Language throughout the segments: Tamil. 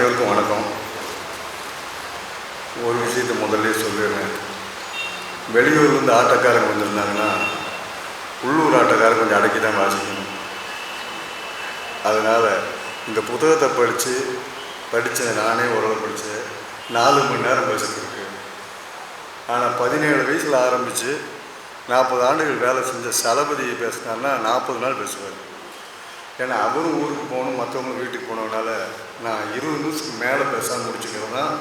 அனைவருக்கும் வணக்கம். ஒரு விஷயத்தை முதல்ல சொல்லிடுறேன். வெளியூர்லேருந்து ஆட்டக்காரங்க வந்திருந்தாங்கன்னா உள்ளூர் ஆட்டோக்காரங்க கொஞ்சம் அடக்கி தான் வாசிக்கணும். அதனால் இந்த புத்தகத்தை படித்து படித்தேன் நானே ஓரளவு படித்தேன் நாலு மணி நேரம் பேசுறதுக்கு ஆனால் பதினேழு வயசில் ஆரம்பித்து நாற்பது ஆண்டுகள் வேலை செஞ்ச சளபதியை பேசினார்னா நாற்பது நாள் பேசுவார். ஏன்னா அவரும் ஊருக்கு போகணும் மற்றவங்க வீட்டுக்கு போனதுனால நான் இருபது நிமிஷத்துக்கு மேலே பேசாமல் முடிச்சுக்கிறது தான்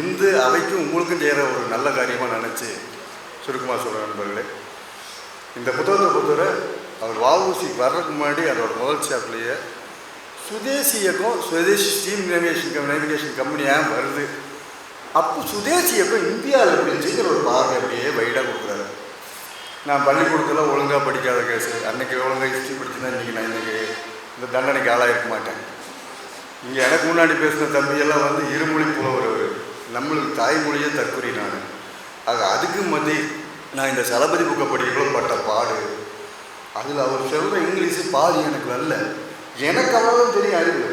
இந்த அவைக்கும் உங்களுக்கும் செய்கிற ஒரு நல்ல காரியமாக நினச்சி சுருக்கமாக சொல்கிறேன் நண்பர்களே. இந்த புத்தகத்தை பொறுத்தவரை அவர் வாவூசி வர்றதுக்கு முன்னாடி அதோட முதல் சாப்ட்லேயே சுதேசி இயக்கம் Swadeshi steam navigation navigation company ஏன் வருது? அப்போ சுதேசி இயக்கம் இந்தியாவில் எப்படி ஒரு பார்வை அப்படியே வைடாக கொடுக்குறாரு. நான் பள்ளிக்கூடத்தில் ஒழுங்காக படிக்காத கேஸு அன்றைக்கி ஒழுங்காக ஹிஸ்ட்ரி படிச்சுன்னா இன்றைக்கி நான் இன்றைக்கி இந்த தண்டனைக்கு ஆளாயிருக்க மாட்டேன். இங்கே எனக்கு முன்னாடி பேசின தம்பியெல்லாம் வந்து இருமொழி புலவர் நம்மளுக்கு தாய்மொழியே தற்கொலை நான் ஆக அதுக்கு மதி நான் இந்த சலபதி புக்கை படிக்கக்குள்ள பட்ட பாடு. அதில் அவர் சொல்கிற இங்கிலீஷு பாதி எனக்கு வரல. எனக்கு அவ்வளோ தெரியும் அறிவு.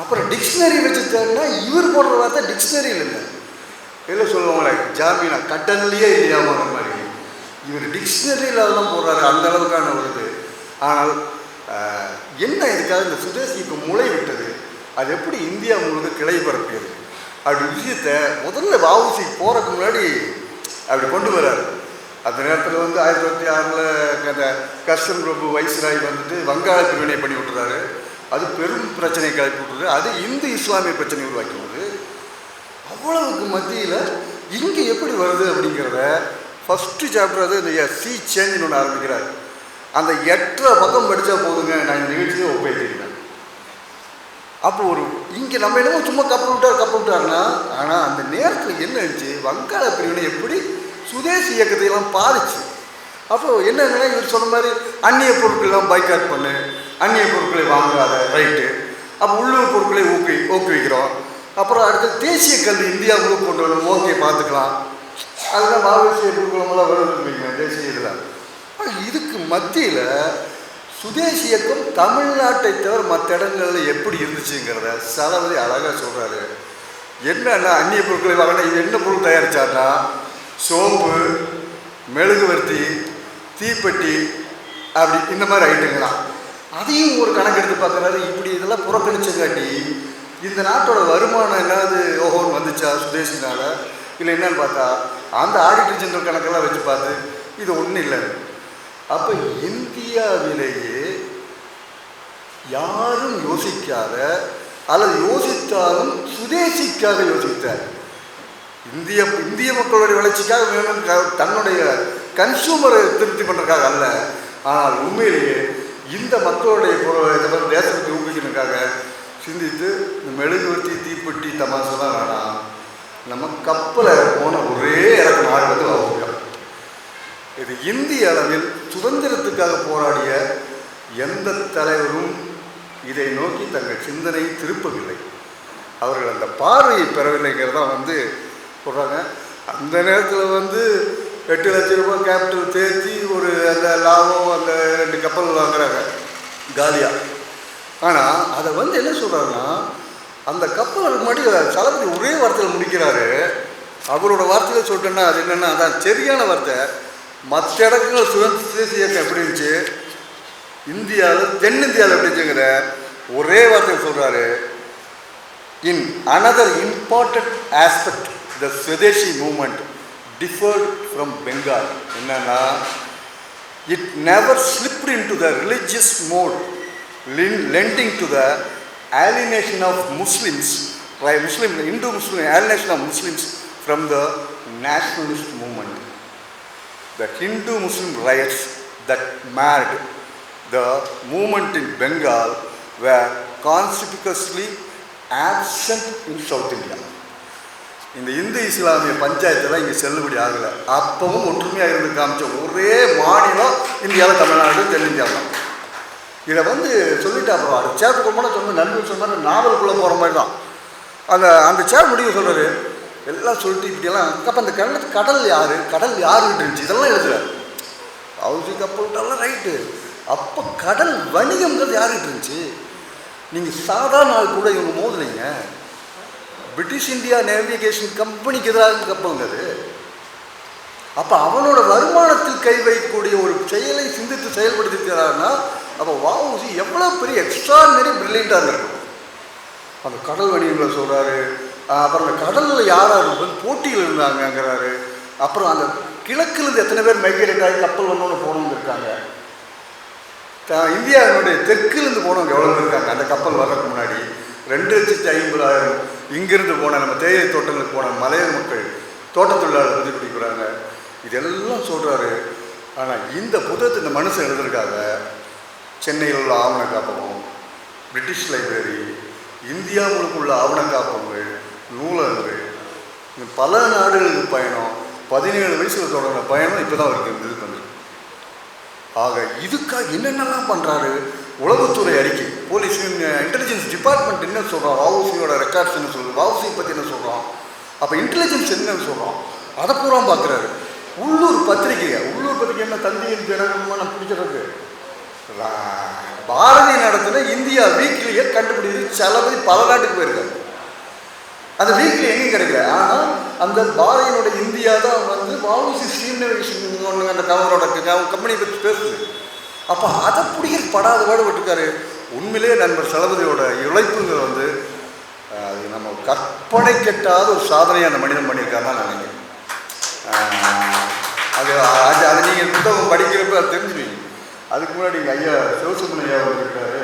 அப்புறம் டிக்ஷனரி வச்சு தேடினா இவர் போடுற வார்த்தை டிக்ஷனரியில் இல்லை. இல்லை சொல்லுவாங்களே ஜாமீனா கட்டன்லேயே இல்லையாமாங்கிற மாதிரி. இவர் டிக்ஷனரியில் அதெல்லாம் போடுறாரு அந்த அளவுக்கான ஒரு இது. ஆனால் என்ன இதுக்காக இந்த சுதேசிக்கு முளை விட்டது அது எப்படி இந்தியா முழுக்க கிளை பரப்பியது? அப்படி விஷயத்த முதல்ல வாவுசி போகிறதுக்கு முன்னாடி அப்படி கொண்டு வர்றாரு அந்த நேரத்தில் வந்து ஆயிரத்தி தொள்ளாயிரத்தி ஆறில் அந்த கஸ்டம் பிரபு வைஸ்ராய் வந்துட்டு வங்காளத்துக்கு வினை பண்ணி விட்டுறாரு. அது பெரும் பிரச்சனை கிளப்பி விட்டுறது அது இந்து இஸ்லாமிய பிரச்சனை உருவாக்கி அவ்வளவுக்கு மத்தியில் இங்கே எப்படி வருது அப்படிங்கிறத ஃபஸ்ட்டு சாப்டர் அது இந்த சி சேஞ்சுன்னு ஒன்று ஆரம்பிக்கிறார். அந்த எட்டரை பக்கம் படித்தா போதுங்க நான் இந்த நிகழ்ச்சியை ஒப்பேற்றிருக்கேன் அப்போ ஒரு இங்கே நம்ம என்னமோ சும்மா கப்பல் விட்டார் கப்பல் விட்டாருன்னா ஆனால் அந்த நேரத்தில் என்ன இருந்துச்சு? வங்காள பிரிவினை எப்படி சுதேசி இயக்கத்தையெல்லாம் பாதிச்சு. அப்போ என்னன்னா இவர் சொன்ன மாதிரி அந்நிய பொருட்கள்லாம் பைக்காட் பண்ணு அந்நிய பொருட்களை வாங்காத ரைட்டு அப்போ உள்ளூர் பொருட்களை ஊக்கி ஊக்குவிக்கிறோம். அப்புறம் அடுத்து தேசிய கல்வி இந்தியா முழுக்க கொண்டு வரணும் ஓகே பார்த்துக்கலாம். அதெல்லாம் மாவீசிய குருகுலமெல்லாம் வருதுங்க தேசிய இதில். இதுக்கு மத்தியில் சுதேசி இயக்கம் தமிழ்நாட்டை தவிர மற்ற இடங்களில் எப்படி இருந்துச்சுங்கிறத சலவதி அழகாக சொல்கிறாரு என்னன்னா அந்நிய பொருட்களை வாங்கினா இது என்ன பொருள் தயாரித்தார்னா சோப்பு மெழுகுவர்த்தி தீப்பெட்டி அப்படி இந்த மாதிரி ஐட்டங்களாம் அதையும் ஒரு கணக்கு எடுத்து பார்க்குறாரு. இப்படி இதெல்லாம் புறக்கணிச்சங்காட்டி இந்த நாட்டோட வருமானம் என்னது ஓஹோன்னு வந்துச்சா சுதேசினால்? இல்லை என்னன்னு பார்த்தா அந்த ஆடிட்டர் ஜெனரல் கணக்கெல்லாம் வச்சு பார்த்து இது ஒன்றும் இல்லை. அப்போ இந்தியாவிலேயே யாரும் யோசிக்காத அல்லது யோசித்தாலும் சுதேசிக்காக யோசித்தார். இந்திய இந்திய மக்களுடைய வளர்ச்சிக்காக வேணும் தன்னுடைய கன்சூமரை திருப்தி பண்ணுறதுக்காக அல்ல. ஆனால் உண்மையிலேயே இந்த மக்களுடைய பொருள் இந்த மாதிரி தேசத்தை ஊக்குவிக்கிறதுக்காக சிந்தித்து இந்த மெழுகுவர்த்தி தீப்பெட்டி தமாசெல்லாம் வேணாம். நம்ம கப்பலை போன ஒரே இடத்து நாடு வந்து இது இந்திய அளவில் சுதந்திரத்துக்காக போராடிய எந்த தலைவரும் இதை நோக்கி தங்கள் சிந்தனையை திருப்பவில்லை. அவர்கள் அந்த பார்வையை பெறவில்லைங்கிறதா வந்து சொல்கிறாங்க அந்த நேரத்தில் வந்து எட்டு லட்சம் ரூபாய் கேபிட்டல் தேர்த்தி ஒரு அந்த லாபம் அந்த ரெண்டு கப்பல் வாங்குறாங்க. காலியாக ஆனால் அதை வந்து என்ன சொல்கிறாருன்னா அந்த கப்பலுக்கு முன்னாடி தளபதி ஒரே வார்த்தையில் முடிக்கிறாரு. அவரோட வார்த்தையில் சொல்லிட்டேன்னா அது என்னென்னா அதான் சரியான வார்த்தை. மற்ற இடங்கள் சுதந்திர இயக்கம் எப்படி இருந்துச்சு? இந்தியாவில் தென்னிந்தியாவில் எப்படி இருந்துச்சுங்கிற ஒரே வார்த்தையை சொல்கிறாரு in another important aspect the Swadeshi movement differed from Bengal என்னன்னா it never slipped into the religious mode leading to the alienation of Muslims, right, Muslim, Hindu Muslim, alienation of Muslims from the nationalist movement. The Hindu Muslim riots that marred the movement in Bengal were conspicuously absent in South India. இந்த இந்து இஸ்லாமிய பஞ்சாயத்தெல்லாம் இங்கே செல்லுபடி ஆகலை. அப்பவும் ஒற்றுமையாக இருந்து காமிச்ச ஒரே மாநிலம் இந்தியாவில் தமிழ்நாடு தென்னிந்தியா தான். இதை வந்து சொல்லிட்டா அப்புறம் சேர்த்து சேர் கொண்டு சொன்ன நண்பர் சொன்னார் நாவலுக்குள்ளே போகிற மாதிரி தான். அந்த அந்த சேர் முடிவு சொல்கிறாரு எல்லாம் சொல்லிட்டு இப்படியெல்லாம் அப்போ அந்த கடல் கடல் யார்? கடல் யாருன்னு இருந்துச்சு. இதெல்லாம் எழுதுறாரு ஹவுசி கப்பல்ட்டெல்லாம் ரைட்டு. அப்போ கடல் வணிகம்ங்கிறது யாருக்கிட்ட இருந்துச்சு? நீங்கள் சாதாரண நாள் கூட இவங்க மோதலைங்க. பிரிட்டிஷ் இந்தியா நேவிகேஷன் கம்பெனிக்கு எதிராக கப்பலுங்க அது அப்போ அவனோட வருமானத்தில் கை வைக்கக்கூடிய ஒரு செயலை சிந்தித்து செயல்படுத்திக்கிறாருன்னா அப்போ வாவுசி எவ்வளோ பெரிய எக்ஸ்ட்ராடினரி பிரில்லியண்ட்டாக இருந்திருக்கும். அந்த கடல் வணிகங்களை சொல்கிறாரு அப்புறம் அந்த கடலில் யார் யார் போட்டியில் இருந்தாங்கங்கிறாரு. அப்புறம் அந்த கிழக்குலேருந்து எத்தனை பேர் மைக்ரேட் ஆகி கப்பல் வந்தவங்க போனவங்க இருக்காங்க. இந்தியாவினுடைய தெற்குலேருந்து போனவங்க எவ்வளோ இருக்காங்க? அந்த கப்பல் வர்றதுக்கு முன்னாடி ரெண்டு லட்சத்தி ஐம்பதாயிரம் இங்கிருந்து போன நம்ம தேயிலை தோட்டங்களுக்கு போன மலையர் மக்கள் தோட்ட தொழிலாளர் பற்றி பிடிக்கிறாங்க. இதெல்லாம் சொல்கிறாரு ஆனால் இந்த புத்தகத்தை இந்த மனுஷன் எழுதுறதுக்காக சென்னையில் உள்ள ஆவண காப்பகம் பிரிட்டிஷ் லைப்ரரி இந்தியாவுக்குள்ள ஆவண காப்பகங்கள் நூலகங்கள் பல நாடுகளுக்கு பயணம். பதினேழு வயசில் தொடங்கின பயணம் இப்போ தான் அவருக்கு இது இதுக்கு ஆக இதுக்காக என்னென்னலாம் பண்ணுறாரு உளவுத்துறை அறிக்கை. போலீஸ் இன்டெலிஜென்ஸ் டிபார்ட்மெண்ட் என்ன சொல்கிறோம் வாவுசியோட ரெக்கார்ட்ஸ் என்ன சொல்கிறோம் வாவுசியை பற்றி என்ன சொல்கிறோம் அப்போ இன்டெலிஜென்ஸ் என்னன்னு சொல்கிறோம் அதை பூரா பார்க்குறாரு உள்ளூர் பத்திரிகையை உள்ளூர் பத்திரிகை என்ன தந்தியின் தினமும் நான் பாரதிய பாரதி நடத்தின இந்தியா வீக்லியை கண்டுபிடிச்சு சலபதி பல நாட்டுக்கு போயிருக்காரு. அந்த வீக்லி எங்கேயும் கிடைக்கல. ஆனால் அந்த பாரதியினோட இந்தியா தான் வந்து வாவுசி ஸ்ரீநவேஷன் ஒன்று அந்த கவரோட கம்பெனி பற்றி பேசுது. அப்போ அதை பிடிக்கிற படாத பாடு விட்டுருக்காரு உண்மையிலே நண்பர் சளபதியோட உழைப்புங்கிறது வந்து அது நம்ம கற்பனை கெட்டாத ஒரு சாதனையை அந்த மனிதன் பண்ணியிருக்காருன்னு நான் நினைக்கிறேன். அது அது அதை நீங்கள் புத்தகம் படிக்கிறப்ப அது தெரிஞ்சுவீங்க அதுக்கு முன்னாடி எங்கள் ஐயா சிவசுப்ரமணிய ஐயா இருக்காரு.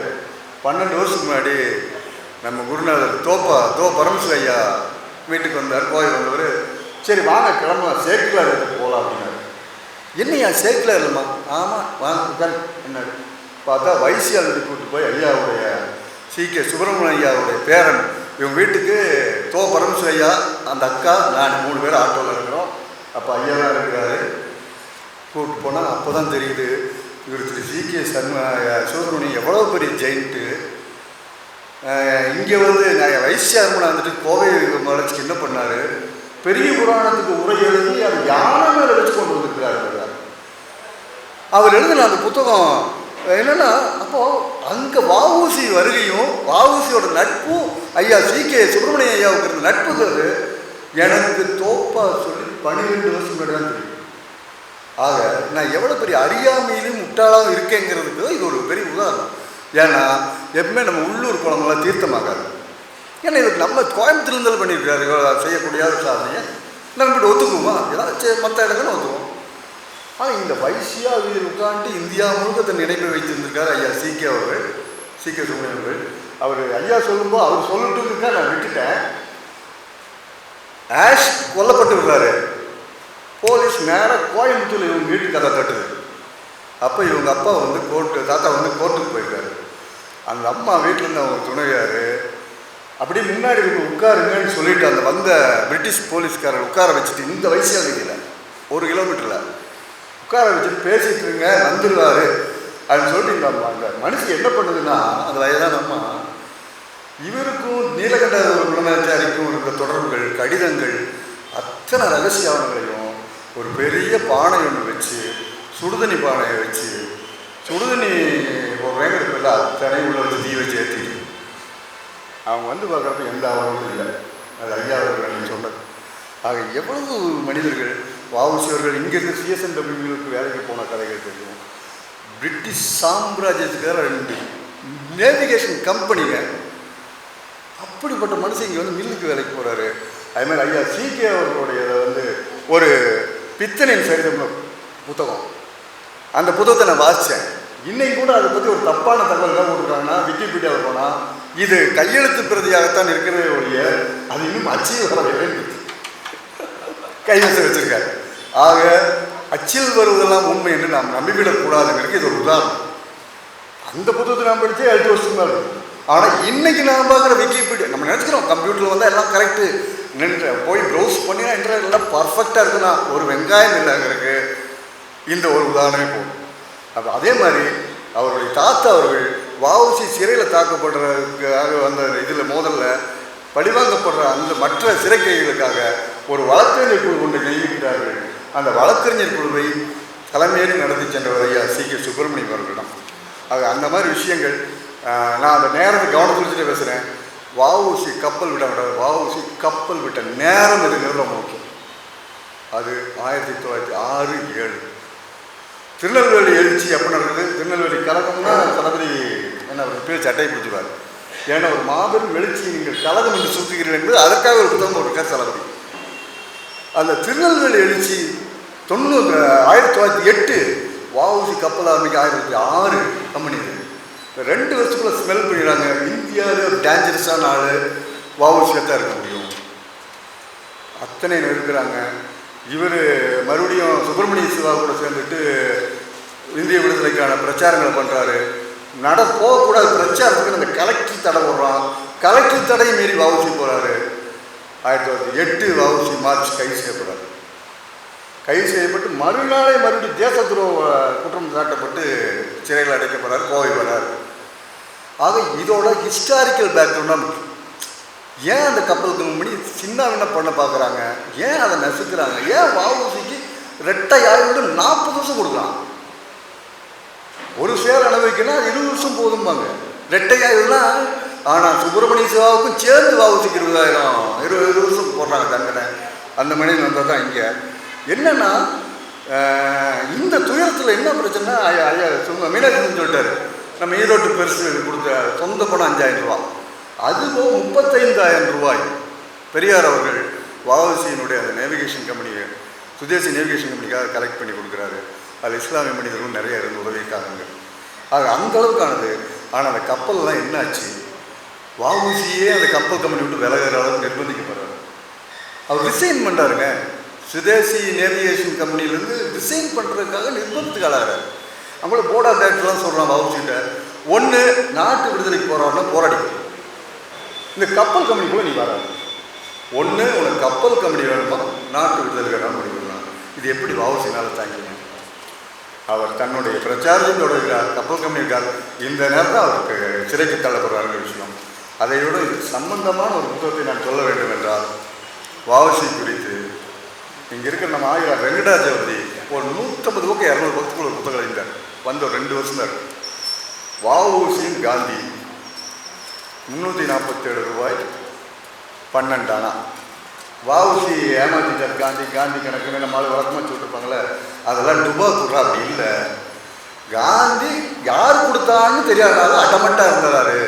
பன்னெண்டு வருஷத்துக்கு முன்னாடி நம்ம குருநாதர் தோப்பா தோ பரமசிவ ஐயா வீட்டுக்கு வந்தார் கோயில் வந்தவர். சரி வாங்க கிளம்ப சேக்கிலார் எடுத்து போகலாம் அப்படின்னாரு. என்னையா சேக்கிலார் இல்லைம்மா? ஆமாம் வாங்க என்ன என்னாரு. பார்த்தா வைசியால் கூப்பிட்டு போய் ஐயாவுடைய சி. கே. சுப்பிரமணிய ஐயாவுடைய பேரன். இவங்க வீட்டுக்கு தோ பரமசிவ ஐயா அந்த அக்கா நான் மூணு பேர் ஆட்டோவில் இருக்கிறோம். அப்போ ஐயா தான் இருக்கிறாரு. கூப்பிட்டு போனால் அப்போ தான் தெரியுது. இவர் திரு சி. கே. சண்ம சுப்பிரமணியம் எவ்வளோ பெரிய ஜெயின்ட்டு. இங்கே வந்து நிறைய வைசியார்மனை வந்துட்டு கோவை மலைச்சிக்கு என்ன பண்ணார்? பெரிய புராணத்துக்கு உரை எழுதி அது யானை மேலே வச்சு கொண்டு வந்திருக்கிறார் அவர். எழுதின அந்த புத்தகம் என்னென்னா அப்போது அங்கே வாவூசி வருகையும் வாவூசியோட நட்பும் ஐயா சி கே சுப்பிரமணிய ஐயாவுக்கு இருந்த நட்புங்கிறது எனக்கு தோப்பா சொல்லி பன்னிரெண்டு வருஷம் முன்னாடி தான் தெரியும். ஆக நான் எவ்வளோ பெரிய அறியாமையிலும் முட்டாளாகவும் இருக்கேங்கிறதுக்கு இது ஒரு பெரிய உதாரணம். ஏன்னா எப்பவுமே நம்ம உள்ளூர் குளமெல்லாம் தீர்த்தமாகாது. ஏன்னா இதுக்கு நம்ம கோயம்புத்தூர் இருந்தாலும் பண்ணியிருக்காரு செய்யக்கூடிய சாதனையை நம்ம இப்படி ஒத்துக்குவோமா? ஏதாவது மற்ற இடங்கள்னு ஒத்துக்குவோம். ஆனால் இந்த வைசியா வீதியில் உட்காந்து இந்தியா முழுக்க தன் நினைப்பை வைத்திருந்திருக்காரு ஐயா சி கே அவர்கள் சி கே சுப்ரமணியன் அவர்கள். அவர் ஐயா சொல்லும்போது அவர் சொல்லிட்டு இருக்கா நான் விட்டுட்டேன். ஆஷ் கொல்லப்பட்டு விடுறாரு. போலீஸ் நேராக கோயம்புத்தூர் இவங்க வீட்டு கதை தட்டுது. அப்போ இவங்க அப்பா வந்து கோர்ட்டு தாத்தா வந்து கோர்ட்டுக்கு போயிருக்காரு. அந்த அம்மா வீட்டில் இருந்த ஒரு துணையார் அப்படியே முன்னாடி உட்காருங்கன்னு சொல்லிட்டு அந்த வந்த பிரிட்டிஷ் போலீஸ்காரர் உட்கார வச்சுட்டு இந்த வயசு வீதியில் ஒரு கிலோமீட்டரில் உட்கார வச்சுட்டு பேசிட்டு இருங்க வந்துடுவார் அப்படின்னு சொல்லிட்டு இந்த அம்மா அந்த மனுஷன் என்ன பண்ணுதுன்னா அந்த வயதான அம்மா இவருக்கும் நீலகண்ட குணநாச்சாரிக்கும் இருந்த தொடர்புகள் கடிதங்கள் அத்தனை ரகசிய ஆவணங்களையும் ஒரு பெரிய பானை ஒன்று வச்சு சுடுதண்ணி பானையை வச்சு சுடுதண்ணி ஒரு வேங்கிறதுல அத்தனை உள்ள வந்து தீ வச்சு ஏற்றிட்டு அவங்க வந்து பார்க்குறப்ப எந்த ஆவணமும் இல்லை. அது ஐயாவர்கள் சொன்னது ஆக எவ்வளவு மனிதர்கள் வாவுசியவர்கள் இங்கேருந்து சிஎஸ்என் டபிள்யூக்கு வேலைக்கு போன கதைகள் தெரியும்? பிரிட்டிஷ் சாம்ராஜ்யத்துக்காக ரெண்டு. நேவிகேஷன் கம்பெனிங்க அப்படிப்பட்ட மனுஷன் இங்கே வந்து மில்லுக்கு வேலைக்கு போகிறாரு அதுமாதிரி ஐயா சிகே அவர்களுடைய வந்து ஒரு பித்தனின் சரிதம்னு புத்தகம். அந்த புத்தகத்தை நான் வாசித்தேன் இன்னைக்கு கூட அதை பற்றி ஒரு தப்பான தகவல் என்ன போட்டுருக்காங்கன்னா விக்கிபீடியாவில் போனால் இது கையெழுத்து பிரதியாகத்தான் இருக்கிறதே ஒழிய அது இன்னும் அச்சில் வரவே கையெழுத்து வச்சுருக்காரு. ஆக அச்சில் வருவதெல்லாம் உண்மை என்று நாம் நம்பிவிடக்கூடாதுங்கிறதுக்கு இது ஒரு உதாரணம். அந்த புத்தகத்தை நான் படித்தே எட்டு வருஷம் தான் இருக்கும் ஆனால் இன்னைக்கு நாம் பார்க்குற விக்கிபீடியா நம்ம நினச்சிக்கிறோம் கம்ப்யூட்டரில் வந்தால் எல்லாம் கரெக்டு நின்று போய் ப்ரௌஸ் பண்ணினா என்ட்ரு எல்லாம் பர்ஃபெக்டாக இருக்குன்னா ஒரு வெங்காயம் இல்லைங்கிறதுக்கு இந்த ஒரு உதாரணமே போகும் அப்போ அதே மாதிரி அவருடைய தாத்தா அவர்கள் வாவுசி சிறையில் தாக்கப்படுறதுக்காக வந்த இதில் மோதலில் பழிவாங்கப்படுற அந்த மற்ற சிறை கைகளுக்காக ஒரு வழக்கறிஞர் குழு கொண்டு நியமிக்கிறார்கள். அந்த வழக்கறிஞர் குழுவை தலைமையேற்று நடத்தி சென்றவர் ஐயா சி கே சுப்பிரமணியம் அவர்களிடம். ஆக அந்த மாதிரி விஷயங்கள் நான் அந்த நேரத்தை கவனம் வச்சுட்டு பேசுகிறேன் வாவுசி கப்பல் விட விட வாவுசி கப்பல் விட்ட நேரம் எதுங்கிறது ரொம்ப முக்கியம். அது ஆயிரத்தி தொள்ளாயிரத்தி ஆறு ஏழு. திருநெல்வேலி எழுச்சி எப்போ நடக்குது திருநெல்வேலி கழகம்னா தளபதி என்ன அவர் பேர் சட்டை பிடிச்சிருவார். ஏன்னா ஒரு மாபெரும் எழுச்சி நீங்கள் கழகம் என்று சுற்றுகிறீர்கள் என்பது அதற்காக ஒரு புத்தகம் போட்டிருக்கார் தளபதி. அந்த திருநெல்வேலி எழுச்சி தொண்ணூறு ஆயிரத்தி தொள்ளாயிரத்தி எட்டு வாவுசி கப்பல் ஆரம்பிக்க ஆயிரத்தி ஆறு கம்பெனி ரெண்டு வருஷத்துக்குள்ள ஸ்மெல் பண்ணிடுறாங்க. இந்தியாவில் ஒரு டேஞ்சரஸான ஆள். வாவுசியாக தான் இருக்க முடியும். அத்தனை இருக்கிறாங்க. இவர் மறுபடியும் சுப்பிரமணிய சிவா கூட சேர்ந்துட்டு இந்திய விடுதலைக்கான பிரச்சாரங்களை பண்ணுறாரு நட போகக்கூடாது பிரச்சாரத்துக்கு அந்த கலக்கி தடை போடுறான். கலக்கி தடையை மீறி வவுசி போகிறாரு ஆயிரத்தி தொள்ளாயிரத்தி எட்டு வவுசி மார்ச் கைது செய்யப்படுறாரு கைது செய்யப்பட்டு மறுநாளே மறுபடியும் தேச துரோக குற்றம் சாட்டப்பட்டு சிறையில் அடைக்கப்படுறாரு கோவை வர்றாரு ஆக இதோட ஹிஸ்டாரிக்கல் பேக்ரவுண்டாக முக்கியம். ஏன் அந்த கப்பல் முன்னாடி சின்ன என்ன பண்ண பார்க்குறாங்க? ஏன் அதை நசுக்கிறாங்க? ஏன் வாவூசிக்கு ரெட்டை ஆயுடு நாற்பது வருஷம் கொடுக்குறான் ஒரு சேர் அளவுக்குன்னா இருபது வருஷம் போதும்பாங்க. ரெட்டை ஆயுடுனா ஆனால் சுப்பிரமணிய சிவாவுக்கும் சேர்ந்து வாவூசிக்கு இருபதாயிரம் இருபது இருபது வருஷம் போடுறாங்க தண்டனை அந்த மனிதன் வந்தால் தான் இங்கே. என்னென்னா இந்த துயரத்தில் என்ன பிரச்சனை ஐயா ஐயா சும்மா மீனாட்சி சொல்லிட்டாரு. நம்ம ஈரோட்டு பெருசு கொடுத்த சொந்த பணம் அஞ்சாயிரம் ரூபா அதுவும் முப்பத்தைந்தாயிரம் ரூபாய். பெரியார் அவர்கள் வாவசியினுடைய அந்த நேவிகேஷன் கம்பெனியை சுதேசி நேவிகேஷன் கம்பெனிக்காக கலெக்ட் பண்ணி கொடுக்குறாரு. அது இஸ்லாமிய மனிதர்களும் நிறைய இருந்து உதவிக்காக ஆக அந்த அளவுக்கானது. ஆனால் அந்த கப்பல்லாம் என்னாச்சு? வாவுசியே அந்த கப்பல் கம்பெனி விட்டு விலகிற அளவுக்கு நிர்பந்திக்கப்படுறாரு. அவர் ரிசைன் பண்ணுறாருங்க சுதேசி நேவிகேஷன் கம்பெனிலேருந்து ரிசைன் பண்ணுறதுக்காக நிர்பந்தத்துக்கு ஆளாகிறார் அவங்கள போர்ட் ஆஃப் டைரக்டர்லாம் சொல்கிறான் வவுசிட்ட ஒன்று நாட்டு விடுதலைக்கு போகிறாருன்னா போராடிக்கணும் இந்த கப்பல் கம்பெனிக்குள்ளே நீ வராது. ஒன்று உனக்கு கப்பல் கம்பெனி வேணுமா? நாட்டு விடுதலை வேணாம் முடிக்கலாம் இது எப்படி வவுசினால் தாங்கிங்க அவர் தன்னுடைய பிரச்சாரத்தையும் தொடர்கிறார் கப்பல் கம்பெனி இருக்கார். இந்த நேரத்தில் அவருக்கு சிறைக்கு தள்ளப்படுறாருங்கிற விஷயம். அதை விட இது சம்பந்தமான ஒரு புத்தகத்தை நான் சொல்ல வேண்டும் என்றால் வாவசி குறித்து இங்கே இருக்கிற நம்ம ஆயிரம் வெங்கடாஜபதி ஒரு நூற்றம்பது பக்கம் இரநூறு பக்கத்துக்குள்ள ஒரு புத்தகம் இருந்தார். வந்த ஒரு ரெண்டு வருஷம் தான் வாவூசியும் வஉசியும் காந்தி முந்நூற்றி நாற்பத்தேழு ரூபாய் பன்னெண்டானா? அணா ஏமாத்திட்டார் காந்தி காந்தி கணக்குன்னு நம்மளால் வழக்கமாக சொல்லிருப்பாங்களே அதெல்லாம் டுபா குடுறா அப்படி இல்லை. காந்தி யார் கொடுத்தான்னு தெரியாதனால அடமட்டா இருந்தாரு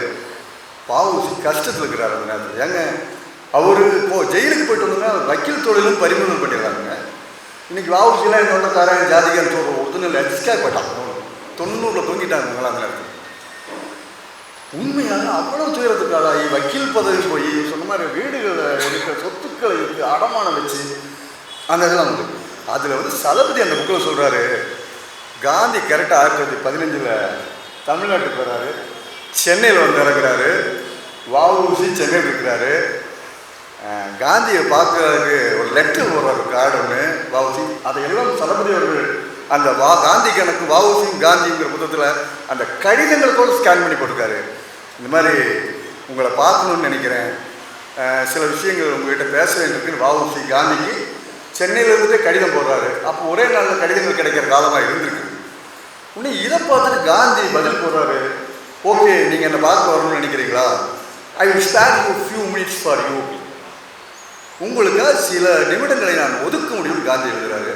வஉசி கஷ்டத்தில் இருக்கிறார் அந்த நேரத்தில். ஏங்க அவர் இப்போ ஜெயிலுக்கு போயிட்டு வந்தோம்னா வக்கீல் தொழிலும் பறிமுதல் பண்ணிடுறாங்க இன்றைக்கி வஉசிலாம் என்ன தரேன் ஜாதிகாரன் சொல்கிற ஒரிஜினல் எக்ஸ்ட்ரா போயிட்டான். தொண்ணூறில் தொங்கிட்டாங்க அந்த நேரத்தில். உண்மையாக அவ்வளவு துயரத்துக்கு ஆளாகி வக்கீல் பதவி போய் சொன்ன மாதிரி வீடுகளில் இருக்கிற சொத்துக்களை விற்று அடமானம் வச்சு அந்த இதெல்லாம் வந்து அதில் வந்து சலபதி அந்த புக்கில் சொல்கிறாரு காந்தி கரெக்டாக ஆயிரத்தி தொள்ளாயிரத்தி பதினஞ்சில் தமிழ்நாட்டுக்கு வர்றாரு சென்னையில் வந்து இறங்குறாரு. வஉசி சென்னையில் இருக்கிறாரு. காந்தியை பார்க்குறதுக்கு ஒரு லெட்டர் போடுறாரு கார்டு ஒன்று வஉசி. அதையெல்லாம் சலபதி அவர்கள் அந்த வா காந்தி கணக்கு வஉசியும் காந்திங்கிற புத்தகத்தில் அந்த கடிதங்கள் கூட ஸ்கேன் பண்ணி போட்டிருக்காரு. இந்த மாதிரி உங்களை பார்க்கணும்னு நினைக்கிறேன். சில விஷயங்கள் உங்ககிட்ட பேச வேண்டியிருக்குன்னு வாவுசி காந்திக்கு சென்னையில கடிதம் போடுறாரு. அப்போ ஒரே நாளில் கடிதங்கள் கிடைக்கிற காலமாக இருந்திருக்கு. இன்னும் இதை பார்த்துட்டு காந்தி பதில் போடுறாரு. ஓகே நீங்கள் என்னை பார்க்க வரணும்னு நினைக்கிறீங்களா? I will spare you few minutes for you உங்களுக்கு சில நிமிடங்களை நான் ஒதுக்க முடியும்னு காந்தி எழுதுறாரு.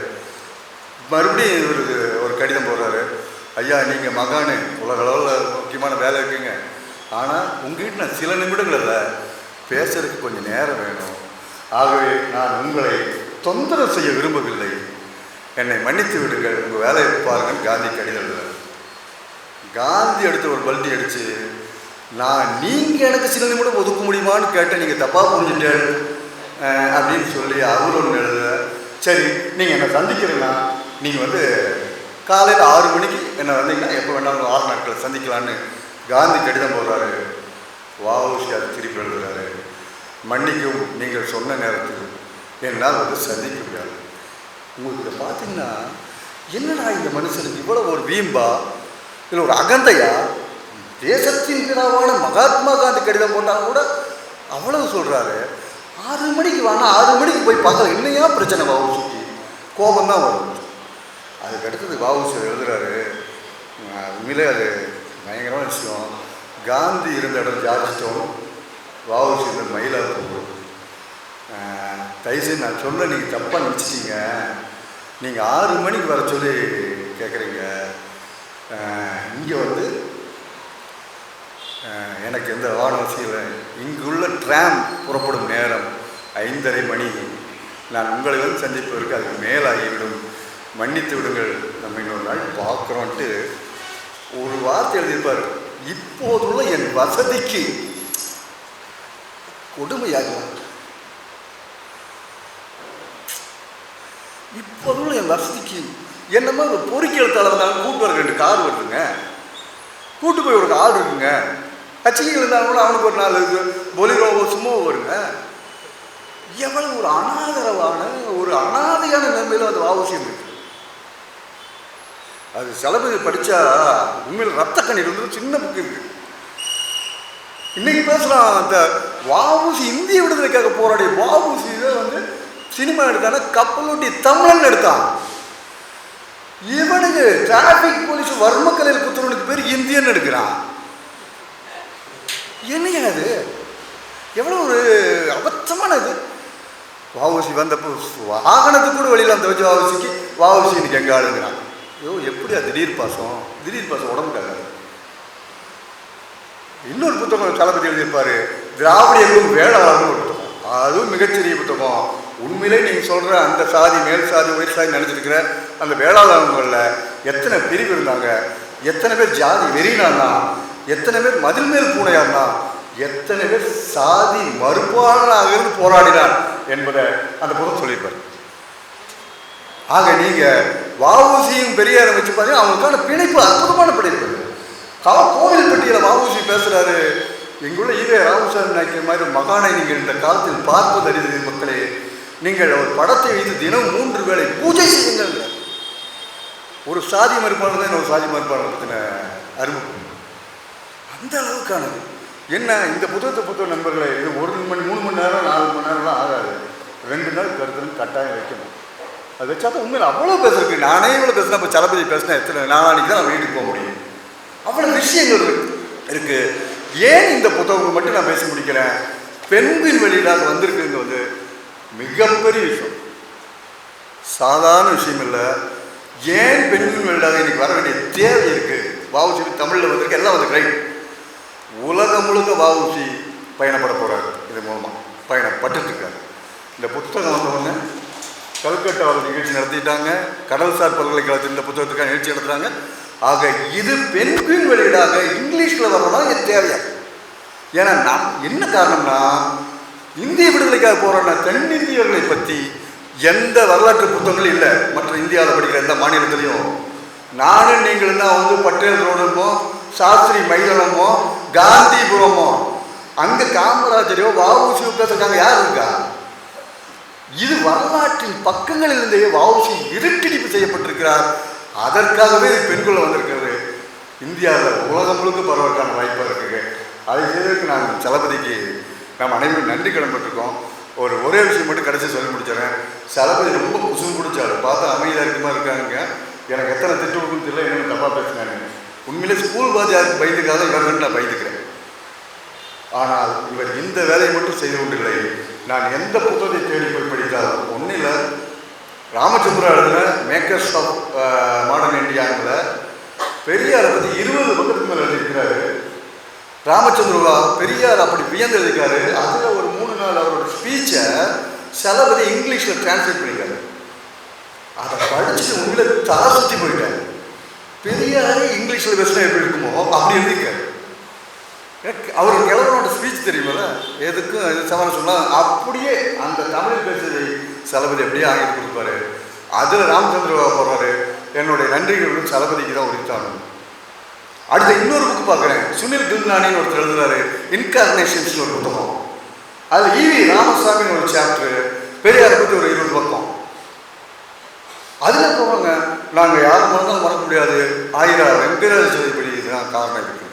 மறுபடியும் இவருக்கு ஒரு கடிதம் போடுறாரு. ஐயா நீங்கள் மகானு. உலக அளவில் முக்கியமான வேலை இருக்குங்க. ஆனால் உங்ககிட்ட நான் சில நிமிடங்கள் இல்லை. பேசுறதுக்கு கொஞ்சம் நேரம் வேணும். ஆகவே நான் உங்களை தொந்தரவு செய்ய விரும்பவில்லை. என்னை மன்னித்து விடுங்கள். உங்கள் வேலையை பாருங்கள். காந்தி கடிதம் காந்தி எடுத்து ஒரு பல்ட்டி அடிச்சு நான் நீங்கள் எனக்கு சில நிமிடம் ஒதுக்க முடியுமான்னு கேட்டேன். நீங்கள் தப்பாக புரிஞ்சுட்டேன். அப்படின்னு சொல்லி அவர் ஒன்று எழுத சரி நீங்கள் என்னை சந்திக்கிறேன்னா நீங்கள் வந்து காலையில் ஆறு மணிக்கு என்னை வந்தீங்கன்னா எப்போ வேணாலும் ஆறு நாட்கள் சந்திக்கலான்னு காந்தி கடிதம் போடுறாரு. வஉசி அது திருப்பி எழுதுறாரு. மன்னிக்கும் நீங்கள் சொன்ன நேரத்தில் என்னால் வந்து சந்திக்க முடியாது. உங்களுக்கு இதை பார்த்தீங்கன்னா என்னடா இந்த மனுஷனுக்கு இவ்வளோ ஒரு வீம்பா? இல்லை ஒரு அகந்தையா? தேசத்தின் பிதாவான மகாத்மா காந்தி கடிதம் போட்டால் கூட அவ்வளவு சொல்கிறாரு ஆறு மணிக்கு வாங்க ஆறு மணிக்கு போய் பார்க்கல என்னையா பிரச்சனை வவுசிக்கு கோபம் தான் வரும். அதுக்கு அடுத்தது வவுசி எழுதுறாரு. உண்மையிலே அது பயங்கரமான விஷயம். காந்தி இருந்த இடம் ஜார்ஜ் டவுன் வாவுசி இருந்த மயிலாப்பூர். தயவுசெய்து நான் சொல்ல நீங்கள் தப்பாக நினச்சிட்டீங்க. நீங்கள் ஆறு மணிக்கு வர சொல்லி கேட்குறீங்க இங்கே வந்து எனக்கு எந்த வானவசியம் இல்லை. இங்குள்ள ட்ராம் புறப்படும் நேரம் ஐந்தரை மணி. நான் உங்களை வந்து சந்திப்பதற்கு அதுக்கு மேலாகிவிடும். மன்னித்து விடுங்கள். நம்ம இன்னொரு நாள் பார்க்குறோன்ட்டு ஒரு வார்த்தை எழுதியிருப்பார். இப்போதுள்ள என் வசதிக்கு கொடுமையாகும். இப்போதுள்ள என் வசதிக்கு என்னமோ ஒரு பொறுக்கி எழுத்தாளர் இருந்தாலும் கூட்டு வர ரெண்டு கார் வருதுங்க. கூட்டு போய் ஒரு ஆள் இருக்குங்க. கட்சிகள் இருந்தாலும் கூட அவனுக்கு ஒரு நாலு இது பொலிரோவோ சும்மா வருங்க. எவ்வளவு ஒரு அனாதரவான ஒரு அனாதையான நிலைமையில் அந்த வாவசியம் இருக்கு. அது செலவு படிச்சா உண்மையில் ரத்த கண்ணீர் வந்து சின்ன புக்கு இருக்கு. இன்னைக்கு பேசலாம் அந்த வாவுசி இந்திய விடுதலைக்காக போராடிய வாவுசி இதை வந்து சினிமா எடுத்தான கப்பலோட்டி தமிழன் எடுத்தான். இவனுக்கு டிராபிக் போலீஸ் வர்மக்கலையில் குத்துறவனுக்கு பேர் இந்தியன் எடுக்கிறான். என்னையா அது எவ்வளோ ஒரு அபத்தமான இது. வாவுசி வந்தப்போ வாகனத்துக்கு கூட வெளியில் அந்த வச்சு வாவுசிக்கு வாவுசி இன்னைக்கு எங்கே ஆளுங்கிறான். ஐயோ எப்படியா திடீர் பாசம்? திடீர் பாசம் உடம்புக்காக. இன்னொரு புத்தகம் தளபதி எழுதியிருப்பார் திராவிடியர்களும் வேளாளரும் ஒரு புத்தகம். அதுவும் மிகச்சிறிய புத்தகம். உண்மையிலே நீங்கள் சொல்கிற அந்த சாதி மேல் சாதி உயர் சாதி நினச்சிருக்கிற அந்த வேளாளர்களில் எத்தனை பிரிவு இருந்தாங்க? எத்தனை பேர் ஜாதி வெறினானா எத்தனை பேர் மதில் மேல் பூனையானா எத்தனை பேர் சாதி மறுப்பாளனாக இருந்து போராடினார் என்பதை அந்த புத்தகம் சொல்லியிருப்பார். ஆக நீங்கள் வாவூசியும் பெரியாரை வச்சு பார்த்தீங்கன்னா அவங்களுக்கான பிணைப்பு அற்புதமான பிணைப்பு. கவ கோவில்பட்டியில் வாவூசி பேசுகிறாரு எங்குள்ள ஈவே ராமசாமி நாயக்கர் மாதிரி மகானை நீங்கள் இந்த காலத்தில் பார்ப்பது அறிந்தது மக்களே. நீங்கள் ஒரு படத்தை வைத்து தினம் மூன்று வேளை பூஜை செய்யுங்கள். ஒரு சாதி மறுப்பாளர் தான் ஒரு சாதி மறுப்பாளர் பற்றின அறிமுகம். அந்த அளவுக்கானது. என்ன இந்த புத்தகத்தை புத்தக நண்பர்களே இது ஒரு மணி மூணு மணி நேரம் நாலு மணி நேரம்லாம் ஆகாது. ரெண்டு நாள் கருத்துன்னு கட்டாயம் வைக்கணும். அது வச்சா தான் உண்மையில் அவ்வளோ பேசுறதுக்கு நானே இவ்வளோ பேசினா இப்போ சலபதி பேசினா எத்தனை நாளானிக்கு தான் வீட்டுக்கு போக முடியும்? அவ்வளோ விஷயங்கள் இருக்கு. ஏன் இந்த புத்தகங்கள் மட்டும் நான் பேசி முடிக்கிறேன் பெண்கள் வெளியில் அது வந்து மிகப்பெரிய விஷயம். சாதாரண விஷயம் இல்லை. ஏன் பெண்பின் வெளியிடாக இன்னைக்கு வர வேண்டிய தேவை இருக்கு? வாவுசி தமிழில் வந்திருக்கு. எல்லாம் வந்து ரைட் உலகம் முழுக்க வாவுசி பயணப்பட போகிறார் இது மூலமாக பயணப்பட்டுட்டு இந்த புத்தகம் வந்த உடனே கல்கட்டாவில் நிகழ்ச்சி நடத்திட்டாங்க. கடல்சார் பல்கலைக்கழகத்தில் இந்த புத்தகத்துக்காக நிகழ்ச்சி நடத்துறாங்க. ஆக இது பெண்கள் வெளியீடாக இங்கிலீஷில் வரணும் இது தேவையா? ஏன்னா நாம் என்ன காரணம்னா இந்திய விடுதலைக்காக போகிறேன்னா தென்னிந்தியர்களை பற்றி எந்த வரலாற்று புத்தகங்களும் இல்லை. மற்ற இந்தியாவில் படிக்கிற எந்த மாநிலத்திலையும். நானும் நீங்களும் தான் வந்து பட்டேல் ரோடுமோ சாஸ்திரி மைதானமோ காந்திபுரமோ அங்கே காமராஜரையோ வஉசியோ பேசுகிறாங்க யார் இருக்கா? இது வரலாற்றின் பக்கங்களிலிருந்தே வாவுசி இருட்டிடிப்பு செய்யப்பட்டிருக்கிறார். அதற்காகவே பெண்குள்ள வந்திருக்கிறது. இந்தியாவில் உலகம் முழுக்க பரவற்கான வாய்ப்பாக இருக்குது. அதை செய்வதற்கு நான் சலபதிக்கு நாம் அனைவரும் நன்றி கடன்பட்டிருக்கோம். ஒரு ஒரே விஷயம் மட்டும் கடைசி சொல்லி முடிச்சிடறேன். சலபதி ரொம்ப குசும் பிடிச்சாரு பார்த்தா அமைதியாக இருக்குமா இருக்காங்க எனக்கு எத்தனை திட்டு கொடுக்குன்னு தெரியல என்னென்ன தப்பாக பேசினாங்க உண்மையிலே ஸ்கூல் வாத்தியாருக்கு பயந்துக்காக இவர்கள் நான் பயந்துக்கிறேன். ஆனால் இவர் இந்த வேலையை மட்டும் செய்து கொண்டில்லை நான் எந்த புத்தகத்தை தேடி போய் படித்தாலும் ஒன்றும் இல்லை ராமச்சந்திரா எழுதின மேக்கர்ஸ் ஆஃப் மாடர்ன் இந்தியாங்கிற பெரியாரை பற்றி இருபது பக்கத்துக்கு மேலே எழுதியிருக்கிறாரு. ராமச்சந்திரா பெரியார் அப்படி வியந்து எழுதியிருக்காரு. அதில் ஒரு மூணு நாள் அவரோட ஸ்பீச்சை சிலபதி இங்கிலீஷில் டிரான்ஸ்லேட் பண்ணியிருக்காரு. அதை படித்து உங்களை தலை சுற்றி போயிட்டார். பெரியாரே இங்கிலீஷில் பேசினா எப்படி இருக்குமோ அப்படி எழுதியிருக்காரு. அவர் கிழவனோட ஸ்பீச் தெரியுமில்ல எதுக்கும் இது சமாளம் சொன்னால் அப்படியே அந்த தமிழ் பேசுறதை சலபதி அப்படியே ஆகிட்டு கொடுப்பாரு. அதில் ராமச்சந்திரவா போடுறாரு என்னுடைய நன்றிகள் சலபதிக்கு தான் உரித்தானும் அடுத்த இன்னொரு புக்கு பார்க்குறேன். சுனில் குல்நானின்னு ஒருத்தர் எழுதுறாரு. இன்கார்னேஷன்ஸ் ஒரு புத்தகம். அதில் ஈவி ராமசாமின்னு ஒரு சாப்டர் பெரியார் பற்றி ஒரு இருபது பக்கம். அதில் போவாங்க. நாங்கள் யாரும் மறந்தாலும் மறக்க முடியாது. ஆயிரம் வெங்கடாஜ சதிப்படி இதுதான் காரணம் இருக்குது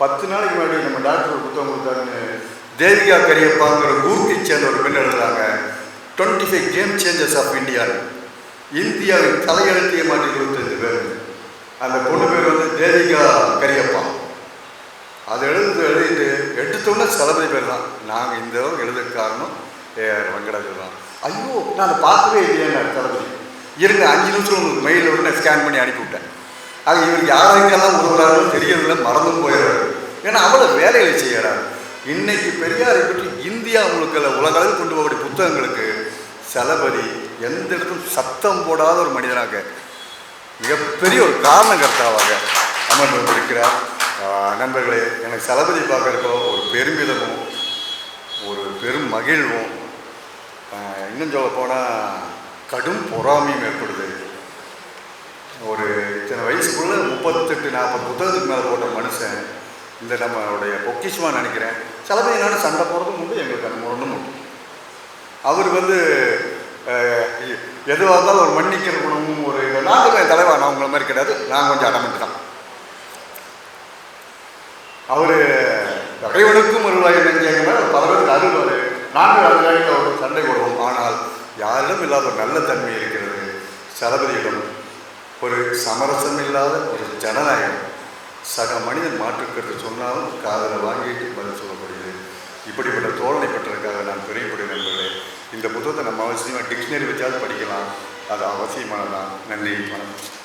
பத்து நாளைக்கு முன்னாடி நம்ம டாக்டர் ஒரு புத்தகம் கொடுத்தாருன்னு தேவிகா கரியப்பாங்கிற ஊருக்கு சேர்ந்த ஒரு பெண் எழுதுறாங்க. Twenty five game changers of India இந்தியாவின் தலையெழுத்தையே மாற்றி இருபத்தஞ்சு பேர் அந்த பொண்ணு பேர் வந்து தேவிகா கரியப்பா. அதை எழுது எழுதிட்டு எடுத்தோன்னே தளபதி பேர் தான். நாங்கள் இந்த அளவுக்கு எழுத காரணம் ஏஆர் வெங்கடாஜர் தான். ஐயோ நான் அதை பார்க்கவே இல்லையாரு தளபதி. இருங்க அஞ்சு நிமிஷம் உங்களுக்கு மெயில் உடனே ஸ்கேன் பண்ணி அனுப்பிவிட்டேன் அது இவருக்கு யாருக்கெல்லாம் உதவுறாருன்னு தெரியறதில்ல மறந்தும் போயிடுறாரு. ஏன்னா அவ்வளோ வேலைகளை செய்யறாரு இன்னைக்கு பெரியாரை பற்றி இந்தியா முழுக்கல உலக அளவில் கொண்டு போகக்கூடிய புத்தகங்களுக்கு தளபதி எந்த இடத்தும் சத்தம் போடாத ஒரு மனிதனாக மிகப்பெரிய ஒரு காரணகர்த்தாவாக அமர்ந்து இருக்கிறார் நண்பர்களே எனக்கு சலபதி பார்க்குறப்போ ஒரு பெருமிதமும் ஒரு பெரும் மகிழ்வும் இன்னும் சொல்ல போனால் கடும் பொறாமையும் ஏற்படுது. ஒரு இத்தனை வயசுக்குள்ளே முப்பத்தெட்டு நாற்பது புத்தகத்துக்கு மேலே போட்ட மனுஷன் இந்த நம்மளுடைய பொக்கிஷமாக நினைக்கிறேன். சில பேர் என்னோட சண்டை போகிறதும் உண்டு எங்களுக்கு அந்த முரணும் உண்டு அவர் வந்து எ- எதுவாக இருந்தாலும் ஒரு மன்னிக்கிற குணமும் ஒரு நாங்கள் என் தலைவா நான் உங்களை மாதிரி கிடையாது. நான் கொஞ்சம் அடமெண்ட் தான். அவர் இறைவனுக்கும் அருளாய் நெஞ்சேங்கன்னா பல பேருக்கு அருள்வார். நாங்கள் அருளாய்க்கு அவருக்கு சண்டை போடுவோம். ஆனால் யாரிடம் இல்லாத ஒரு நல்ல தன்மை இருக்கிறது. சலபதியிடம் ஒரு சமரசம் இல்லாத ஒரு ஜனநாயகம். சக மனிதன் மாற்றுக்கிறது சொன்னாலும் காதலை வாங்கிட்டு பதில் சொல்லப்படுகிறது. இப்படிப்பட்ட தோழனை பெற்றதுக்காக நான் பெரியக்கூடிய நண்பர்களே. இந்த புத்தகத்தை நம்ம அவசியமாக டிக்ஷனரி வச்சாவது படிக்கலாம். அது அவசியமானதான் நன்றி வணக்கம்.